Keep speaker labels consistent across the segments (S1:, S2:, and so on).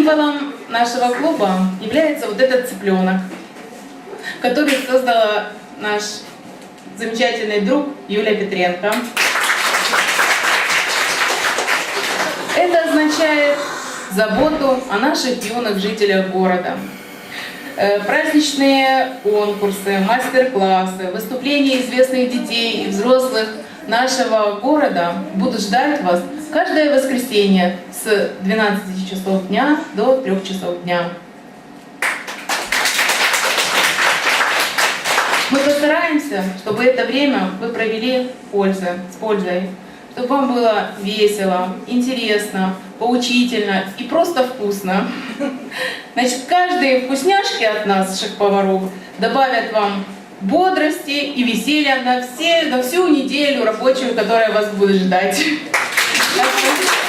S1: Символом нашего клуба является вот этот цыпленок, который создала наш замечательный друг Юлия Петренко. Это означает заботу о наших юных жителях города. Э, Праздничные конкурсы, мастер-классы, выступления известных детей и взрослых нашего города будут ждать вас каждое воскресенье с 12 часов дня до 3 часов дня. Мы постараемся, чтобы это время вы провели в пользе, с пользой, чтобы вам было весело, интересно, поучительно и просто вкусно. Значит, каждые вкусняшки от нас, шеф-поваров, добавят вам бодрости и веселья на, все, на всю неделю рабочую, которая вас будет ждать.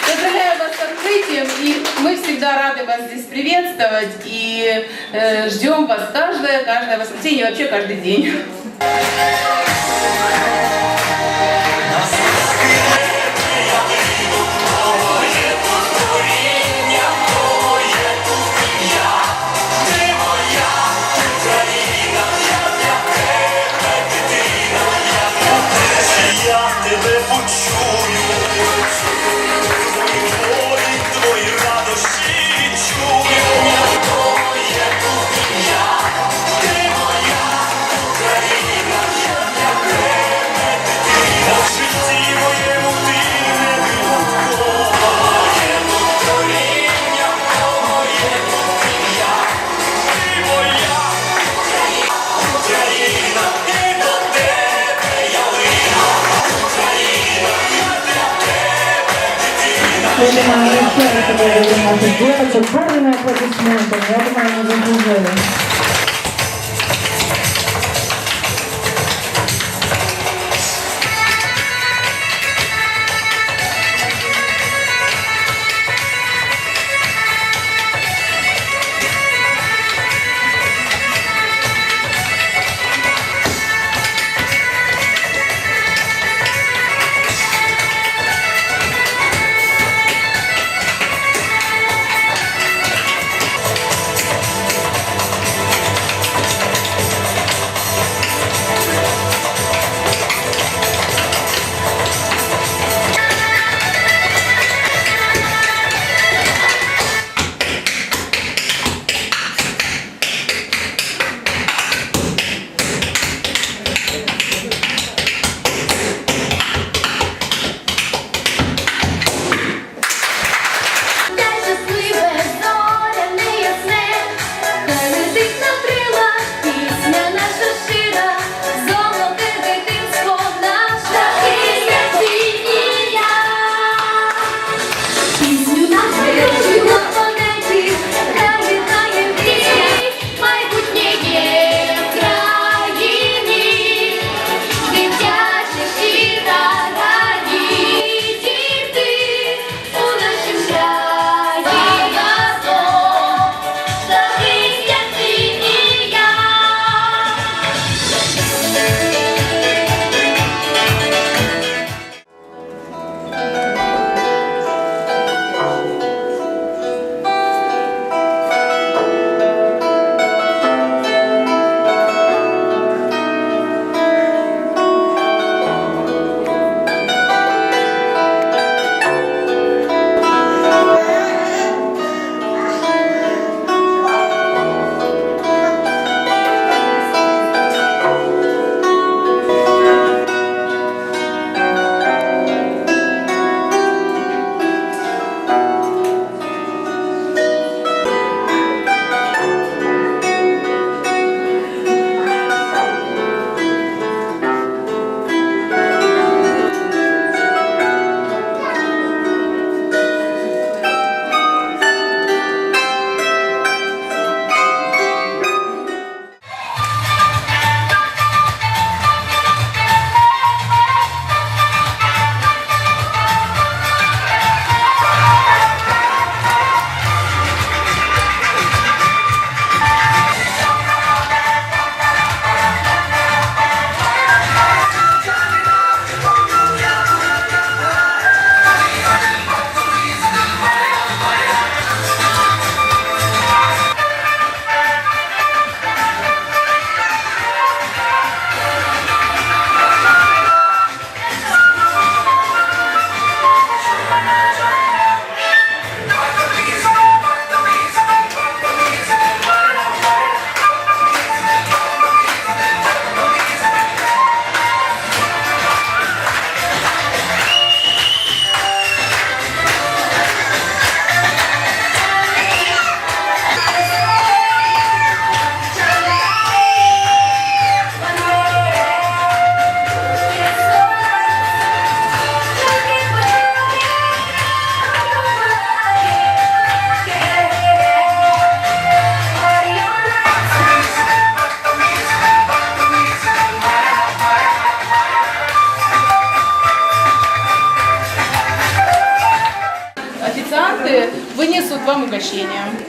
S1: Поздравляю вас с открытием, и мы всегда рады вас здесь приветствовать и э, ждем вас каждое, каждое воскресенье, вообще каждый день.
S2: Принимаем ще раз благодарим наших це Бурными аплодисментами. Я думаю, ми заслужили.
S1: вынесут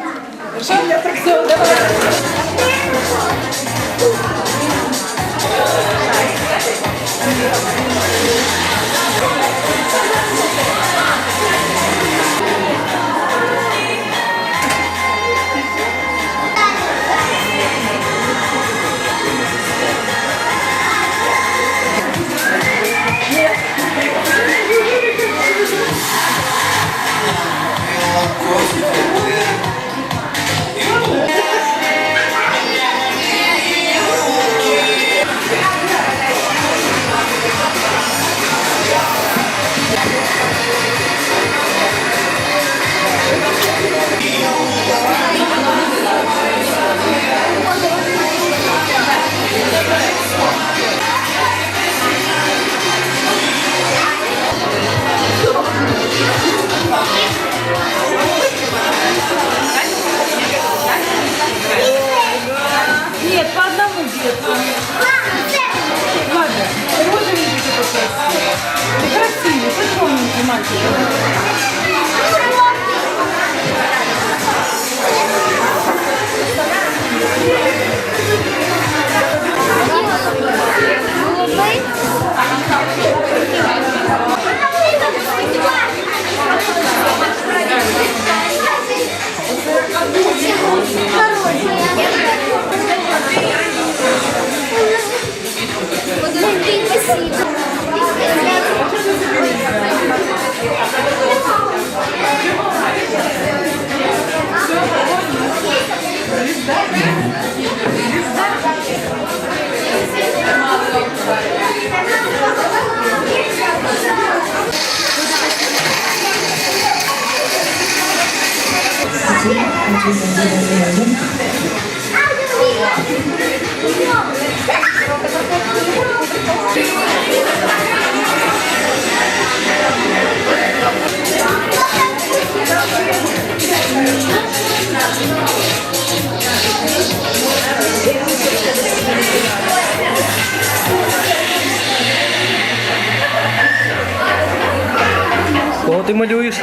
S3: Малюєш?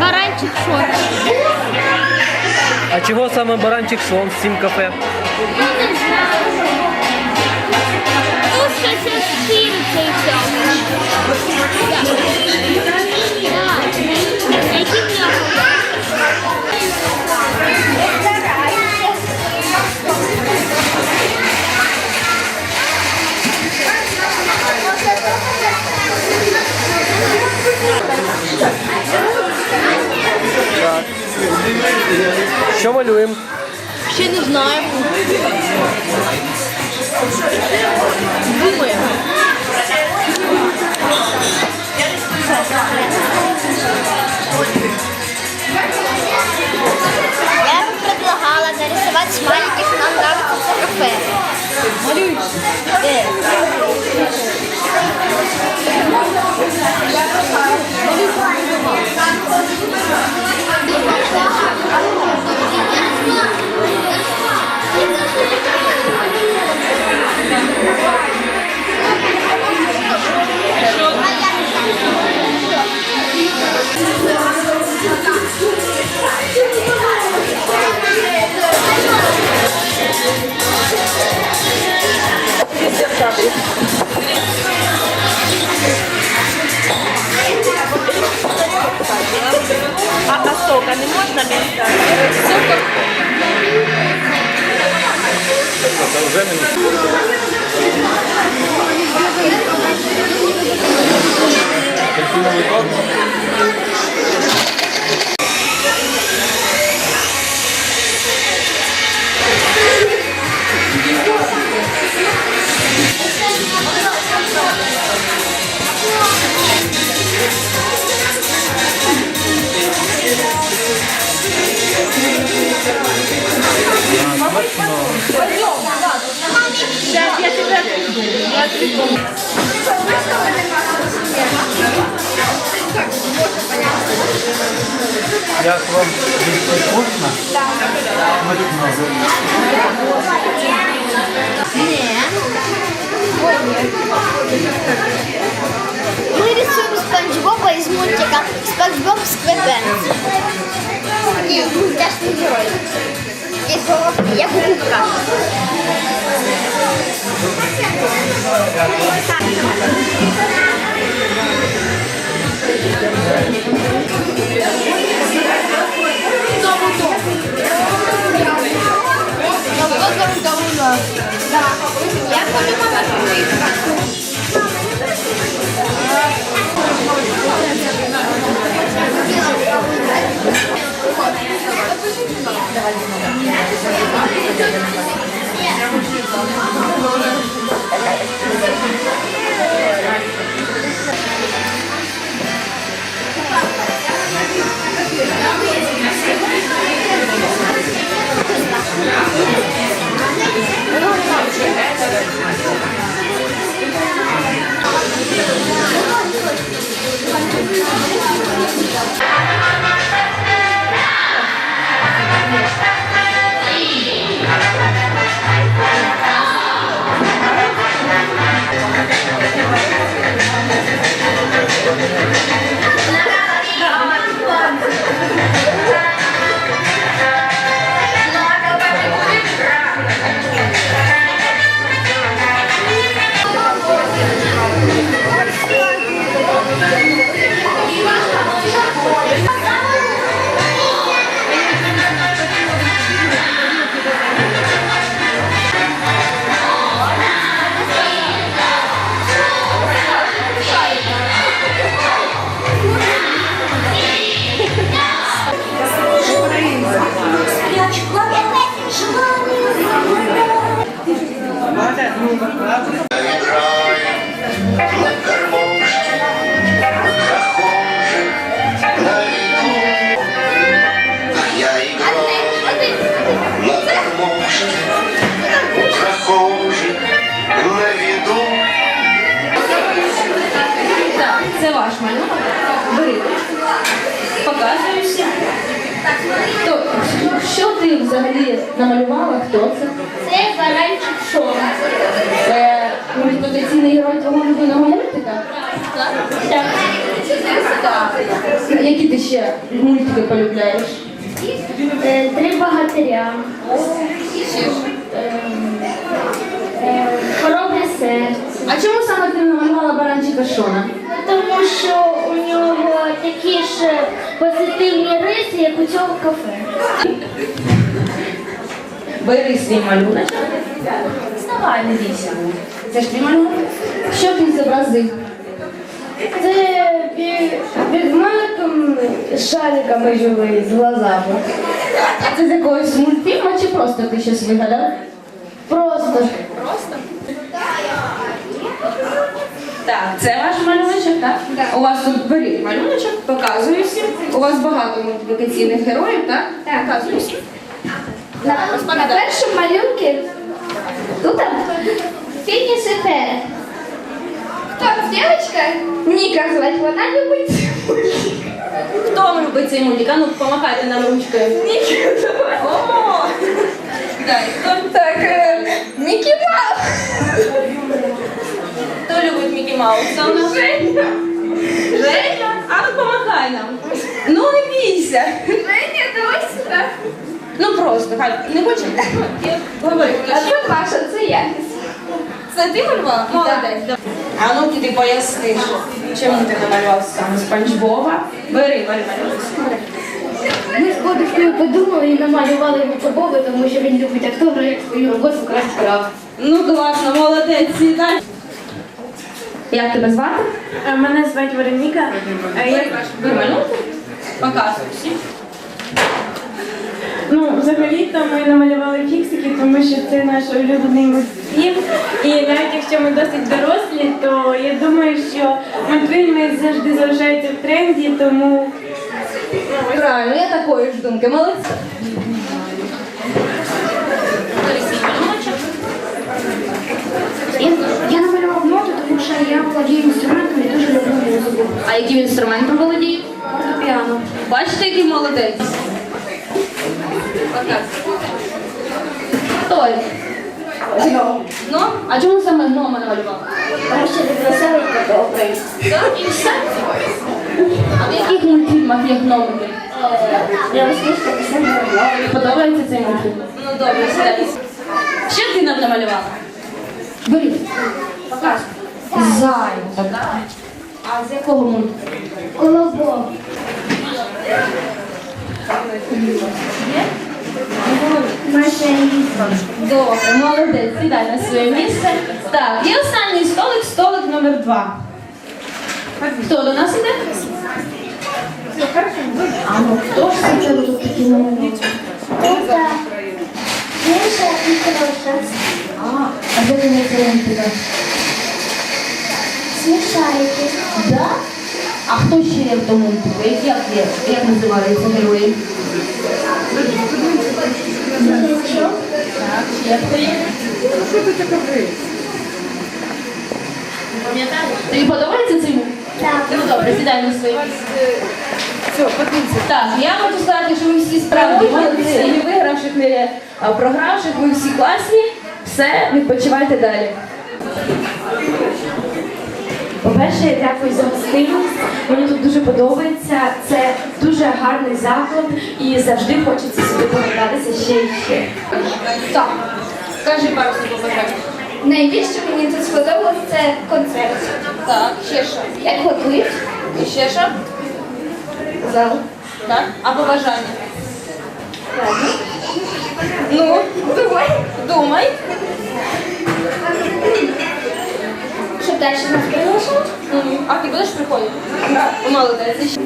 S4: Баранчик шот.
S3: А чого саме баранчик сон з цим кафе?
S4: Ну, щось розкинеться і все. Да.
S3: Що малюємо?
S4: Ще не знаю. Думаємо.
S5: Я бы предлагала нарисовать смайлики, нам нравится кафе.
S1: Малюй. а не можна мені сказати?
S6: Це вже мені Як вам вкусно?
S5: Мы рисуем
S7: Спанч Боба із мультика Спанч Боб Сквепенс. Такий мультяшний герой. Є головки, як губка. Я
S2: малюнок. Бери. Показую всім. То, що ти взагалі намалювала? Хто це?
S4: Це баранчик Шон.
S2: Це мультиплікаційний герой твого улюбленого мультика?
S4: Так.
S2: Так. Які ти ще мультики полюбляєш?
S4: Е, Три богатиря. Ем, е, серце.
S2: А чому саме ти намалювала баранчика Шона?
S4: Тому що у нього такі ж позитивні риси, як у цього кафе.
S2: Бери свій малюночок. Вставай, не бійся. Це ж твій малюнок? Що він зобразив?
S8: Це пі- під маликом шариками живий з глазами.
S2: Це з якогось мультфільму чи просто ти щось вигадав?
S8: Просто.
S2: Просто Так, це ваш малюночок, так? У вас тут беріть малюночок, показую всім. У вас багато мультиплікаційних героїв, так? Так. Показую всім.
S8: на, на першому малюнку тут
S4: Фітніс і Ферет.
S8: хто дівчинка? Ніка звати, вона любить. мультик.
S2: Хто любить цей мультик? А ну, помахайте нам ручкою.
S8: Ніка
S2: О! Дай, хто,
S8: Так, е, Нікі Маус.
S2: Любить Мікі Мауса? у нас?
S8: Женя.
S2: Женя? А ну помахай нам. Ну не бійся.
S8: Женя, давай сюди.
S2: Ну просто, хай, не хочеш? Я говори.
S8: А тут Маша, це я.
S2: Це ти малювала? Молодець. А ну ти поясни, чому ти намалював саме Спанч Боба? Бери, бери, бери.
S8: Ми з подружкою подумали і намалювали його побоби, тому що він любить автограф, як свою роботу краще крав.
S2: Ну класно, молодець, сідай. Як тебе звати?
S9: Мене звати Вероніка. Е?
S2: Показуй всім.
S9: ну, взагалі-то ми намалювали фіксики, тому що це наш улюблений мультфільм. І навіть якщо ми досить дорослі, то я думаю, що мультфільми завжди залишаються в тренді, тому
S2: Правильно, я такої ж думки. Молодці.
S8: Я, я намалював ноти, тому що я володію інструментом і дуже люблю музику.
S2: А яким інструментом володіє?
S8: Фортепіано.
S2: Бачите, який молодець? Хто? Гно. А чому саме гнома намалював?
S4: Тому що він веселий та добрий.
S2: І все. А в яких мультфільмах є гномики?
S4: Я розповідаю, що це не
S2: Подобається цей мультфільм? Ну добре, сідай. Що ти нам намалювала? Беріть. Показуй. Зайця, так? А з якого мультфільму?
S4: Колобок.
S2: Добре, молодець, сідай на своє місце. Так, і останній столик, столик номер два. Хто до нас іде? А ну хто ж це тут такі?
S4: Тута. Миша і Кроша.
S2: А, а де ти не
S4: Смішарики.
S2: Да? А хто ще є в тому мультику? Як, як, є? як називаються герої? Так, ще хто є? Пам'ятаєш? Тобі подобається цей мультик?
S4: Так.
S2: Ну добре, сідай на своє місце. Так, я хочу сказати, що ви всі справді молодці, і не вигравших, не програвших, ви всі класні. Все, відпочивайте далі.
S9: По-перше, я дякую за гостинність. Мені тут дуже подобається. Це дуже гарний заклад і завжди хочеться сюди повертатися ще і ще.
S2: Так, скажи пару слів побажання.
S7: Найбільше мені тут сподобалось це концерт.
S2: Так, ще що?
S7: Як готують.
S2: І ще що?
S7: Зал.
S2: Так, а побажання? Ну,
S7: Думай.
S2: думай.
S7: Далі нас приглашати.
S2: Мгм. А ти будеш приходити? Thank Молодець.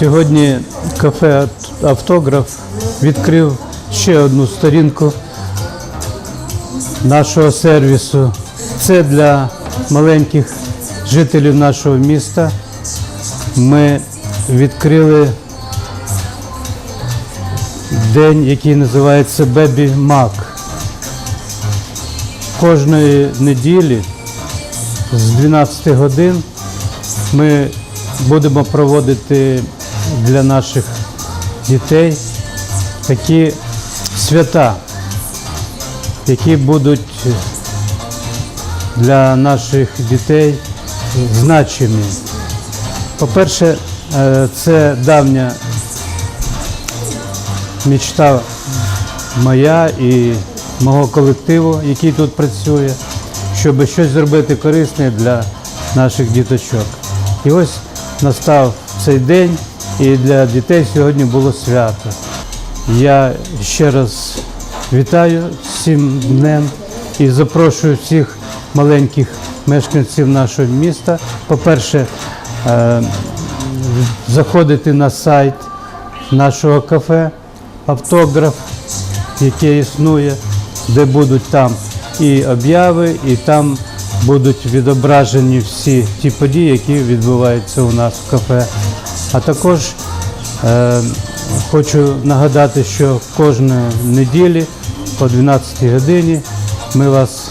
S6: Сьогодні кафе Автограф відкрив ще одну сторінку нашого сервісу. Це для маленьких жителів нашого міста. Ми відкрили день, який називається Бебі Мак. Кожної неділі з 12 годин ми будемо проводити для наших дітей такі свята, які будуть для наших дітей значимі. По-перше, е, це давня мечта моя і мого колективу, який тут працює, щоб щось зробити корисне для наших діточок. І ось настав цей день, і для дітей сьогодні було свято. Я ще раз вітаю цим днем і запрошую всіх маленьких мешканців нашого міста. По-перше, е, заходити на сайт нашого кафе Автограф, яке існує, де будуть там і обяви, і там будуть відображені всі ті події, які відбуваються у нас в кафе. А також е, хочу нагадати, що кожної неділі о 12 годині ми вас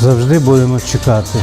S6: завжди будемо чекати.